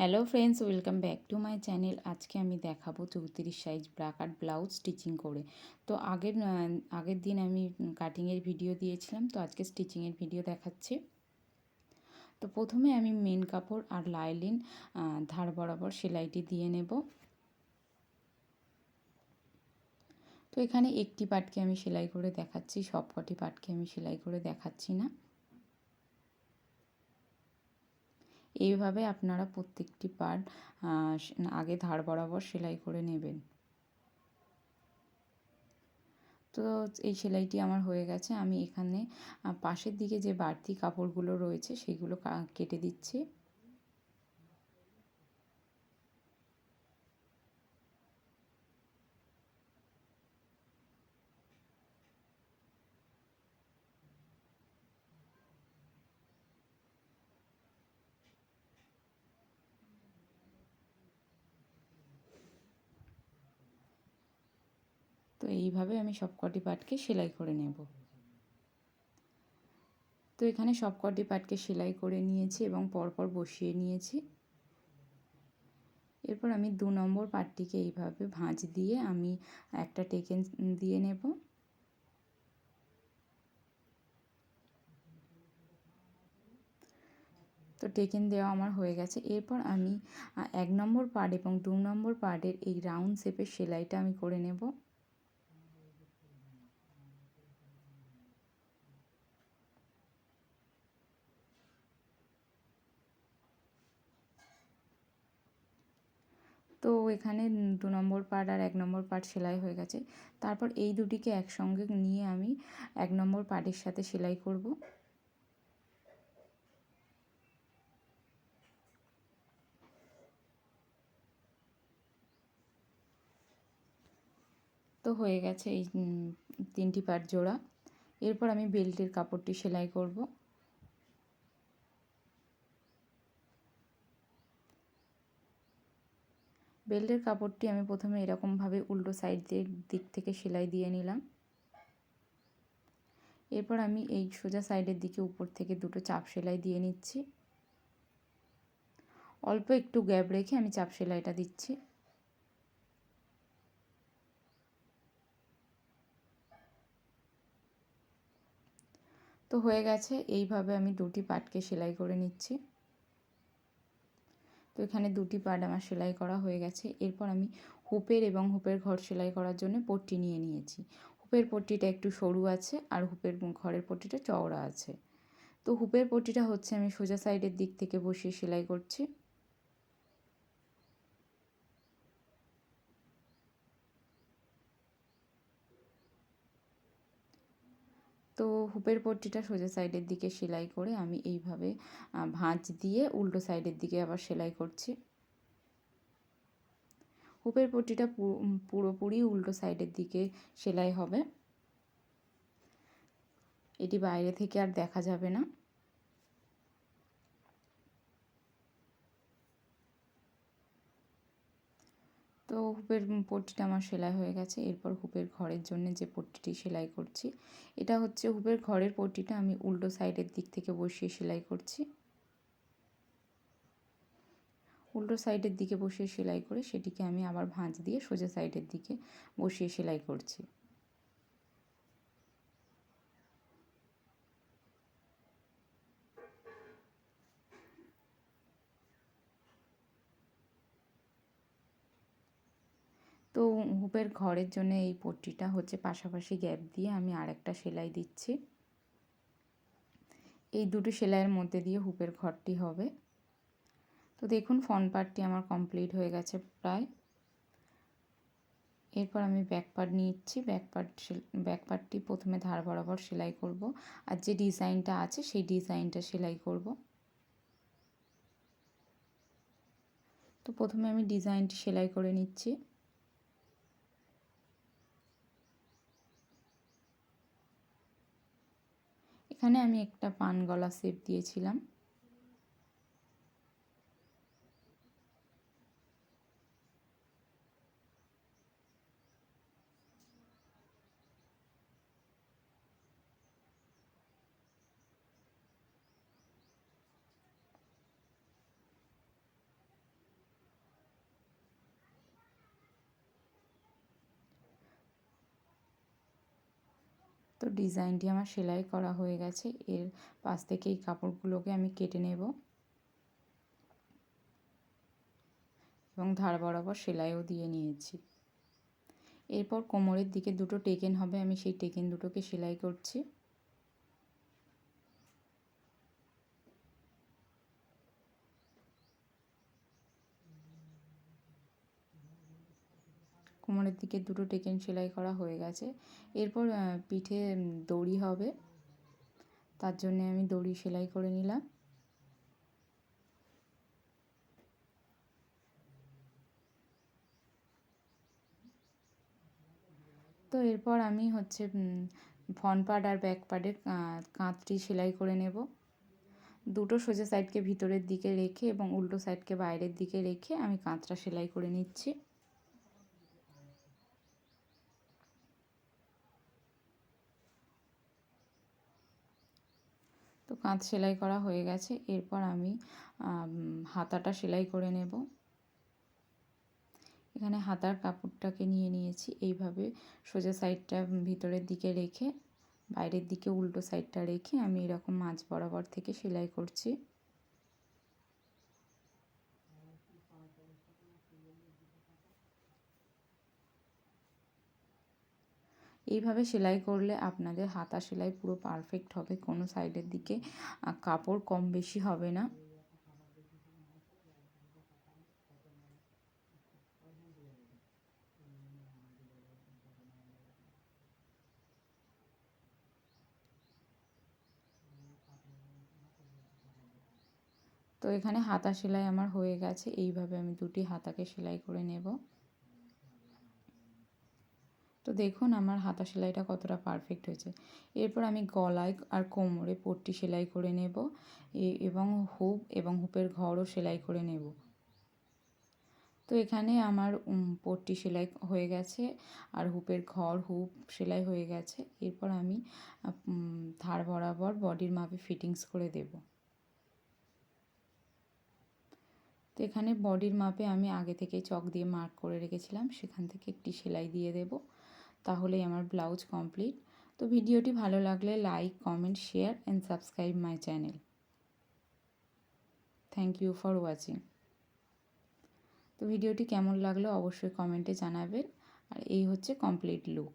Hello friends welcome back to my channel আজকে আমি দেখাবো চৌত্রিশ সাইজ ব্রাকার ব্লাউজ স্টিচিং করে। তো আগের আগের দিন আমি কাটিংয়ের ভিডিও দিয়েছিলাম, তো আজকে স্টিচিংয়ের ভিডিও দেখাচ্ছি। তো প্রথমে আমি মেন কাপড় আর লাইলিন ধার বরাবর সেলাইটি দিয়ে নেব। তো এখানে একটি পাটকে আমি সেলাই করে দেখাচ্ছি সব কটি পাটকে আমি সেলাই করে দেখাচ্ছি না। এইভাবে আপনারা প্রত্যেকটি পার্ট আগে ধার বরাবর সেলাই করে নেবেন। তো এই সেলাইটি আমার হয়ে গেছে। আমি এখানে পাশের দিকে যে বাড়তি কাপড়গুলো রয়েছে সেগুলো কেটে দিচ্ছি। এইভাবে আমি সবকটি পাটকে সেলাই করে নেব। তো এখানে সবকটি পাটকে সেলাই করে নিয়েছি এবং পরপর বসিয়ে নিয়েছি। এরপর আমি দু নম্বর পাটটিকে এইভাবে ভাঁজ দিয়ে আমি একটা টেকেন দিয়ে নেব। তো টেকেন দেওয়া আমার হয়ে গেছে। এরপর আমি এক নম্বর পার্ট এবং দু নম্বর পার্টের এই রাউন্ড শেপের সেলাইটা আমি করে নেব। তো এখানে দু নম্বর পার্ট আর এক নম্বর পার্ট সেলাই হয়ে গেছে। তারপর এই দুটিকে একসঙ্গে নিয়ে আমি এক নম্বর পার্টের সাথে সেলাই করব। তো হয়ে গেছে এই তিনটি পার্ট জোড়া। এরপর আমি বেল্টের কাপড়টি সেলাই করব। বেল্টের কাপড়টি আমি প্রথমে এরকমভাবে উল্টো সাইডের দিক থেকে সেলাই দিয়ে নিলাম। এরপর আমি এই সোজা সাইডের দিকে উপর থেকে দুটো চাপ সেলাই দিয়ে নিচ্ছি। অল্প একটু গ্যাপ রেখে আমি চাপ সেলাইটা দিচ্ছি। তো হয়ে গেছে, এইভাবে আমি দুটি পাটকে সেলাই করে নিচ্ছি। তো এখানে দুটি পার্ট আমার সেলাই করা হয়ে গেছে। এরপর আমি হুপের এবং হুপের ঘর সেলাই করার জন্য পট্টি নিয়ে নিয়েছি। হুপের পট্টিটা একটু সরু আছে আর হুপের ঘরের পট্টিটা চওড়া আছে। তো হুপের পট্টিটা হচ্ছে আমি সোজা সাইডের দিক থেকে বসিয়ে সেলাই করছি। তো হুপের পট্টিটা সোজা সাইডের দিকে সেলাই করে আমি এইভাবে ভাঁজ দিয়ে উল্টো সাইডের দিকে আবার সেলাই করছি। হুপের পট্টিটা পুরোপুরি উল্টো সাইডের দিকে সেলাই হবে। এটি বাইরে থেকে আর দেখা যাবে না। তো হুপের পট্টিটা আমার সেলাই হয়ে গেছে। এরপর হুপের ঘরের জন্য যে পট্টিটি সেলাই করছি, এটা হচ্ছে হুপের ঘরের পট্টিটা আমি উল্টো সাইডের দিক থেকে বসিয়ে সেলাই করছি। উল্টো সাইডের দিকে বসিয়ে সেলাই করে সেটিকে আমি আবার ভাঁজ দিয়ে সোজা সাইডের দিকে বসিয়ে সেলাই করছি। তো হুপের ঘরের জন্য এই পট্টিটা হচ্ছে পাশাপাশি গ্যাপ দিয়ে আমি আরেকটা সেলাই দিচ্ছি। এই দুটো সেলাইয়ের মধ্যে দিয়ে হুপের ঘরটি হবে। তো দেখুন ফন পার্টটি আমার কমপ্লিট হয়ে গেছে প্রায়। এরপর আমি ব্যাক পার্ট নিচ্ছি। ব্যাক পার্ট ব্যাক পার্টটি প্রথমে ধার বরাবর সেলাই করব। আর যে ডিজাইনটা আছে, সেই ডিজাইনটা সেলাই করব। তো প্রথমে আমি ডিজাইনটি সেলাই করে নিচ্ছি। এখানে আমি একটা পান গলা শেপ দিয়েছিলাম। তো ডিজাইনটি আমার সেলাই করা হয়ে গেছে। এর পাশ থেকে এই কাপড়গুলোকে আমি কেটে নেব। এবং ধার বরাবর সেলাইও দিয়ে নিয়েছি। এরপর কোমরের দিকে দুটো টেকেন হবে, আমি সেই টেকেন দুটোকে সেলাই করছি। কোমরের দিকে দুটো টেকেন সেলাই করা হয়ে গেছে। এরপর পিঠে দড়ি হবে। তার জন্য আমি দড়ি সেলাই করে নিলাম। তো এরপর আমি হচ্ছে ফ্রন্ট পার্ট আর ব্যাক পার্টের কাঁধটি সেলাই করে নেব। দুটো সোজা সাইডকে ভিতরের দিকে রেখে এবং উল্টো সাইডকে বাইরের দিকে রেখে আমি কাঁধটা সেলাই করে নিচ্ছি। কাঁধ সেলাই করা হয়ে গেছে। এরপর আমি হাতাটা সেলাই করে নেব। এখানে হাতার কাপড়টাকে নিয়ে নিয়েছি। এইভাবে সোজা সাইডটা ভিতরের দিকে রেখে, বাইরের দিকে উল্টো সাইডটা রেখে আমি এরকম মাঝ বরাবর থেকে সেলাই করছি। এইভাবে সেলাই করলে আপনাদের হাতা সেলাই পুরো পারফেক্ট হবে, কোনো সাইডের দিকে কাপড় কম বেশি হবে না। তো এখানে হাতা সেলাই আমার হয়ে গেছে, এইভাবে আমি দুটি হাতাকে সেলাই করে নেব। দেখুন আমার হাতা সেলাইটা কতটা পারফেক্ট হয়েছে। এরপর আমি গলায় আর কোমরে পট্টি সেলাই করে নেব। এবং হুপ এবং হুপের ঘরও সেলাই করে নেব। তো এখানে আমার পট্টি সেলাই হয়ে গেছে আর হুপের ঘর, হুপ সেলাই হয়ে গেছে। এরপর আমি ধার বরাবর বডির মাপে ফিটিংস করে দেব। তো এখানে বডির মাপে আমি আগে থেকে চক দিয়ে মার্ক করে রেখেছিলাম। সেখান থেকে একটি সেলাই দিয়ে দেবো। তাহলেই আমার ব্লাউজ কমপ্লিট। তো ভিডিওটি ভালো লাগলে like, comment, share and subscribe my channel. Thank you for watching তো ভিডিওটি কেমন লাগল অবশ্যই কমেন্টে জানাবেন। আর এই হচ্ছে কমপ্লিট লুক